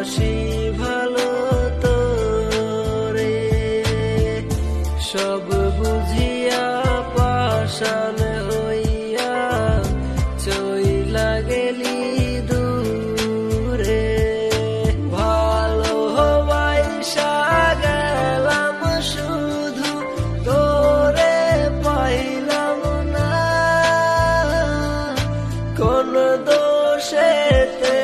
আসি ভালো তো রে সব বুঝিয়া পাশান হইয়া চই লাগেলি দূরে। ভালো হওয়াই গেলাম শুধু তোরে পাইলাম না। কোন দোষেতে